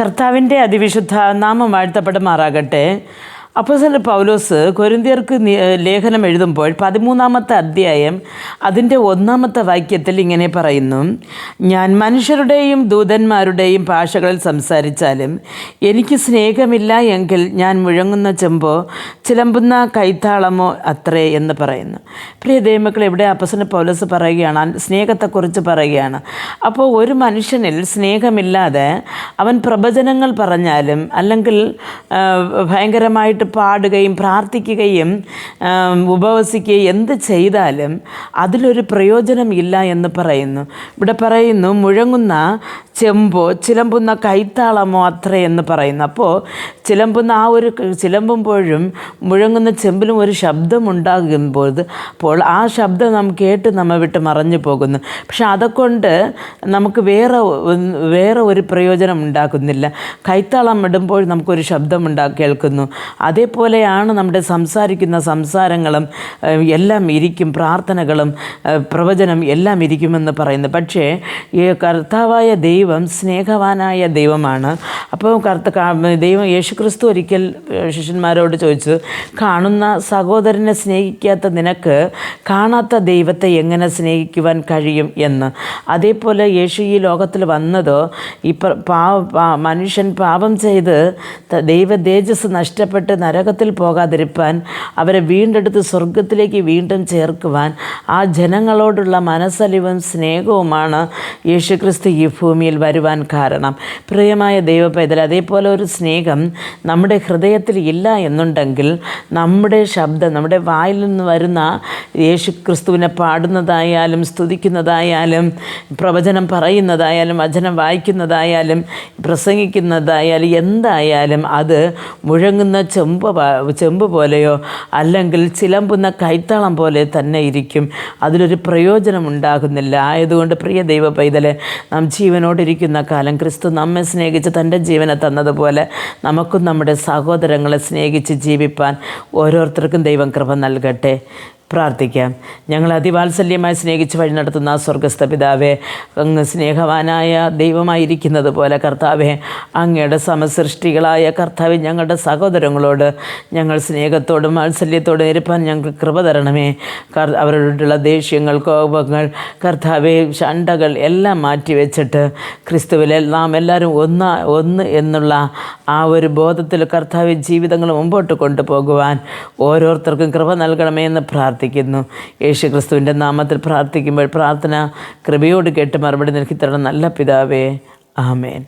കർത്താവിന്റെ അതിവിശുദ്ധ നാമം വാഴ്ത്തപ്പെടുമാറാകട്ടെ. അപ്പോസല പൗലോസ് കൊരിന്തിയർക്ക് ലേഖനം എഴുതുമ്പോൾ പതിമൂന്നാമത്തെ അധ്യായം അതിന്റെ ഒന്നാമത്തെ വാക്യത്തിൽ ഇങ്ങനെ പറയുന്നു ഞാൻ മനുഷ്യരുടെയും ദൂതന്മാരുടെയും ഭാഷകളിൽ സംസാരിച്ചാലും എനിക്ക് സ്നേഹമില്ല എങ്കിൽ ഞാൻ മുഴങ്ങുന്ന ചെമ്പോ ചിലമ്പുന്ന കൈത്താളമോ അത്രേ എന്ന് പറയുന്നു. പ്രിയ ദൈവമക്കൾ ഇവിടെ അപ്പസന പൗലോസ് പറയുകയാണ് സ്നേഹത്തെക്കുറിച്ച് പറയുകയാണ്. അപ്പോൾ ഒരു മനുഷ്യനിൽ സ്നേഹമില്ലാതെ അവൻ പ്രവചനങ്ങൾ പറഞ്ഞാലും അല്ലെങ്കിൽ ഭയങ്കരമായിട്ട് പാടുകയും പ്രാർത്ഥിക്കുകയും ഉപവസിക്കുകയും എന്ത് ചെയ്താലും അതിലൊരു പ്രയോജനം ഇല്ല എന്ന് പറയുന്നു. ഇവിടെ പറയുന്നു മുഴങ്ങുന്ന ചെമ്പോ ചിലമ്പുന്ന കൈത്താളമോ അത്രേ എന്ന് പറയുന്നു. അപ്പോൾ ചിലമ്പുന്ന ആ ഒരു ചിലമ്പുമ്പോഴും മുഴങ്ങുന്ന ചെമ്പിലും ഒരു ശബ്ദമുണ്ടാകുമ്പോൾ അപ്പോൾ ആ ശബ്ദം നാം കേട്ട് നമ്മെ വിട്ട് മറഞ്ഞു പോകുന്നു. പക്ഷെ അതൊകൊണ്ട് നമുക്ക് വേറെ വേറെ ഒരു പ്രയോജനം ഉണ്ടാക്കുന്നില്ല. കൈത്താളം ഇടുമ്പോൾ നമുക്കൊരു ശബ്ദം കേൾക്കുന്നു. കേൾക്കുന്നു അതേപോലെയാണ് നമ്മുടെ സംസാരിക്കുന്ന സംസാരങ്ങളും എല്ലാം ഇരിക്കും പ്രാർത്ഥനകളും പ്രവചനം എല്ലാം ഇരിക്കുമെന്ന് പറയുന്നത്. പക്ഷേ ഈ കർത്താവായ ദൈവം സ്നേഹവാനായ ദൈവമാണ്. അപ്പോൾ കർത്ത ദൈവം യേശുക്രിസ്തു ഒരിക്കൽ ശിഷ്യന്മാരോട് ചോദിച്ചു കാണുന്ന സഹോദരനെ സ്നേഹിക്കാത്ത നിനക്ക് കാണാത്ത ദൈവത്തെ എങ്ങനെ സ്നേഹിക്കുവാൻ കഴിയും എന്ന്? അതേപോലെ യേശു ഈ ലോകത്തിൽ വന്നതോ ഈ പാവ മനുഷ്യൻ പാപം ചെയ്ത് ദൈവ തേജസ് നഷ്ടപ്പെട്ട് നരകത്തിൽ പോകാതിരിപ്പാൻ അവരെ വീണ്ടെടുത്ത് സ്വർഗത്തിലേക്ക് വീണ്ടും ചേർക്കുവാൻ ആ ജനങ്ങളോടുള്ള മനസ്സലിവും സ്നേഹവുമാണ് യേശുക്രിസ്തു ഈ ഭൂമിയിൽ വരുവാൻ കാരണം. പ്രിയമായ ദൈവപൈതൽ അതേപോലെ ഒരു സ്നേഹം നമ്മുടെ ഹൃദയത്തിൽ ഇല്ല എന്നുണ്ടെങ്കിൽ നമ്മുടെ ശബ്ദം നമ്മുടെ വായിൽ നിന്ന് വരുന്ന യേശുക്രിസ്തുവിനെ പാടുന്നതായാലും സ്തുതിക്കുന്നതായാലും പ്രവചനം പറയുന്നതായാലും വചനം വായിക്കുന്നതായാലും പ്രസംഗിക്കുന്നതായാലും എന്തായാലും അത് മുഴങ്ങുന്ന ചെമ്പ് ചെമ്പ് പോലെയോ അല്ലെങ്കിൽ ചിലമ്പുന്ന കൈത്താളം പോലെ തന്നെ ഇരിക്കും. അതിലൊരു പ്രയോജനം ഉണ്ടാകുന്നില്ല. ആയതുകൊണ്ട് പ്രിയ ദൈവ പൈതലെ നാം ജീവനോടിരിക്കുന്ന കാലം ക്രിസ്തു നമ്മെ സ്നേഹിച്ച് തന്റെ ജീവനെ തന്നതുപോലെ നമുക്കും നമ്മുടെ സഹോദരങ്ങളെ സ്നേഹിച്ച് ജീവിപ്പാൻ ഓരോരുത്തർക്കും ദൈവം കൃപ നൽകട്ടെ. പ്രാർത്ഥിക്കാം. ഞങ്ങൾ അതിവാത്സല്യമായി സ്നേഹിച്ച് വഴി നടത്തുന്ന സ്വർഗസ്ഥ പിതാവേ അങ്ങ് സ്നേഹവാനായ ദൈവമായിരിക്കുന്നത് പോലെ കർത്താവെ അങ്ങയുടെ സമസൃഷ്ടികളായ കർത്താവ് ഞങ്ങളുടെ സഹോദരങ്ങളോട് ഞങ്ങൾ സ്നേഹത്തോടും വാത്സല്യത്തോടും ഇരുപ്പാൻ ഞങ്ങൾക്ക് കൃപ തരണമേ. അവരോടുള്ള ദേഷ്യങ്ങൾ കോപങ്ങൾ കർത്താവെ ശണ്ടകൾ എല്ലാം മാറ്റിവെച്ചിട്ട് ക്രിസ്തുവിലെ നാം എല്ലാവരും ഒന്ന ഒന്ന് എന്നുള്ള ആ ഒരു ബോധത്തിൽ കർത്താവ് ജീവിതങ്ങൾ മുമ്പോട്ട് കൊണ്ടുപോകുവാൻ ഓരോരുത്തർക്കും കൃപ നൽകണമേ എന്ന് പ്രാർത്ഥിക്കുന്നു. യേശു ക്രിസ്തുവിന്റെ നാമത്തിൽ പ്രാർത്ഥിക്കുമ്പോൾ പ്രാർത്ഥന കൃപയോട് കേട്ട് മറുപടി നൽകി തരണം. നല്ല പിതാവേ ആമേൻ.